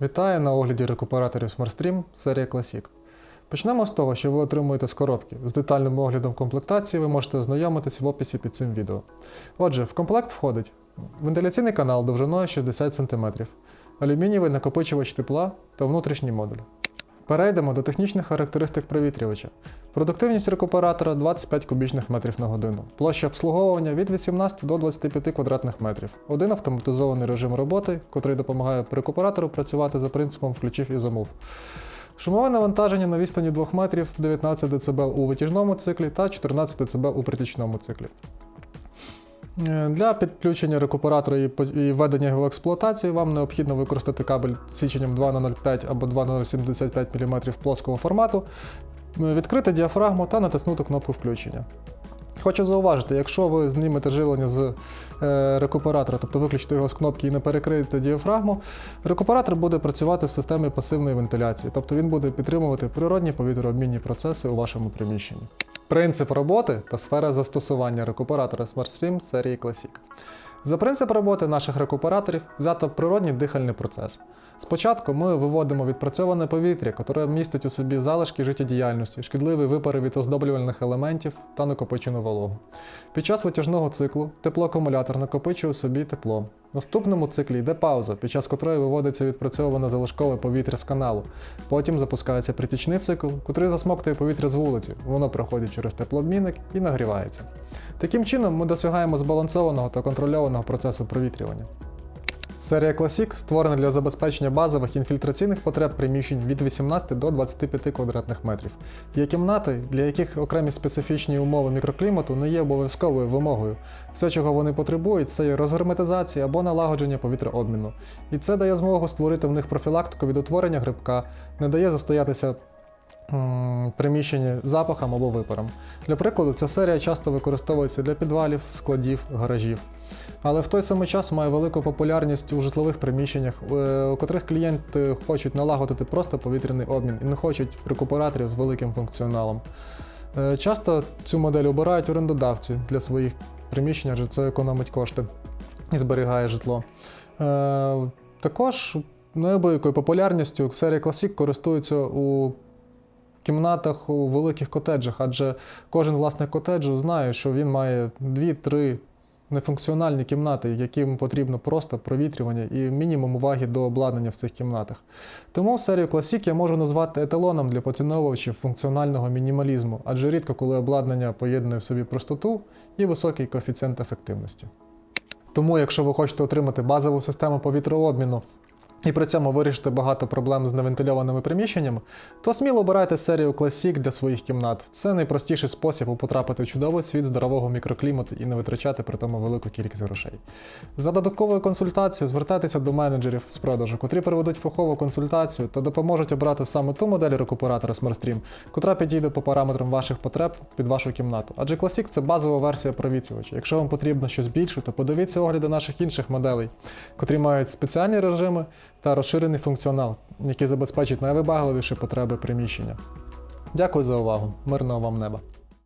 Вітаю на огляді рекуператорів SmartStream серія Classic. Почнемо з того, що ви отримуєте з коробки. З детальним оглядом комплектації ви можете ознайомитись в описі під цим відео. Отже, в комплект входить вентиляційний канал довжиною 60 см, алюмінієвий накопичувач тепла та внутрішній модуль. Перейдемо до технічних характеристик провітрювача. Продуктивність рекуператора 25 кубічних метрів на годину. Площа обслуговування від 18 до 25 квадратних метрів. Один автоматизований режим роботи, котрий допомагає рекуператору працювати за принципом включив і замов. Шумове навантаження на відстані 2 метрів 19 дБ у витяжному циклі та 14 дБ у притічному циклі. Е, Для підключення рекуператора і введення його в експлуатацію вам необхідно використати кабель січенням 2х05 або 2х75 мм плоского формату, е, відкрити діафрагму та натиснути кнопку включення. Хочу зауважити, якщо ви знімете живлення з е, рекуператора, тобто виключите його з кнопки і не перекриєте діафрагму, рекуператор буде працювати в системі пасивної вентиляції, тобто він буде підтримувати природні повітрообмінні процеси у вашому приміщенні. Принцип роботи та сфера застосування рекуператора SmartStream серії Classic. За принцип роботи наших рекуператорів взято природній дихальний процес. Спочатку ми виводимо відпрацьоване повітря, яке містить у собі залишки життєдіяльності, шкідливі випари від оздоблювальних елементів та накопичену вологу. Під час витяжного циклу теплоакумулятор накопичує у собі тепло. Наступному циклі йде пауза, під час котрої виводиться відпрацьоване залишкове повітря з каналу. Потім запускається притічний цикл, котрий засмоктує повітря з вулиці. Воно проходить через теплообмінник і нагрівається. Таким чином ми досягаємо збалансованого та контрольованого процесу провітрювання. Серія Classic створена для забезпечення базових інфільтраційних потреб приміщень від 18 до 25 квадратних метрів. Є кімнати, для яких окремі специфічні умови мікроклімату не є обов'язковою вимогою. Все, чого вони потребують, це розгерметизація або налагодження повітрообміну. І це дає змогу створити в них профілактику від утворення грибка, не дає застоятися м, приміщення запахом або випаром. Для прикладу, ця серія часто використовується для підвалів, складів, гаражів. Але в той самий час має велику популярність у житлових приміщеннях, е, у котрих клієнти хочуть налагодити просто повітряний обмін і не хочуть рекуператорів з великим функціоналом. Е, Часто цю модель обирають орендодавці для своїх приміщень, адже це економить кошти і зберігає житло. Е, Також неабиякою популярністю серія Classic користується у кімнатах у великих котеджах, адже кожен власник котеджу знає, що він має 2-3 нефункціональні кімнати, яким потрібно просто провітрювання і мінімум уваги до обладнання в цих кімнатах. Тому серію Classic я можу назвати еталоном для поціновувачів функціонального мінімалізму, адже рідко коли обладнання поєднує в собі простоту і високий коефіцієнт ефективності. Тому, якщо ви хочете отримати базову систему повітрообміну і при цьому вирішити багато проблем з невентильованими приміщеннями, то сміло обирайте серію Classic для своїх кімнат. Це найпростіший спосіб потрапити в чудовий світ здорового мікроклімату і не витрачати при тому велику кількість грошей. За додатковою консультацією звертайтеся до менеджерів з продажу, котрі проведуть фахову консультацію та допоможуть обрати саме ту модель рекуператора SmartStream, котра підійде по параметрам ваших потреб під вашу кімнату. Адже Classic це базова версія провітрювача. Якщо вам потрібно щось більше, то подивіться огляди наших інших моделей, котрі мають спеціальні режими та розширений функціонал, який забезпечить найвибагливіші потреби приміщення. Дякую за увагу. Мирного вам неба!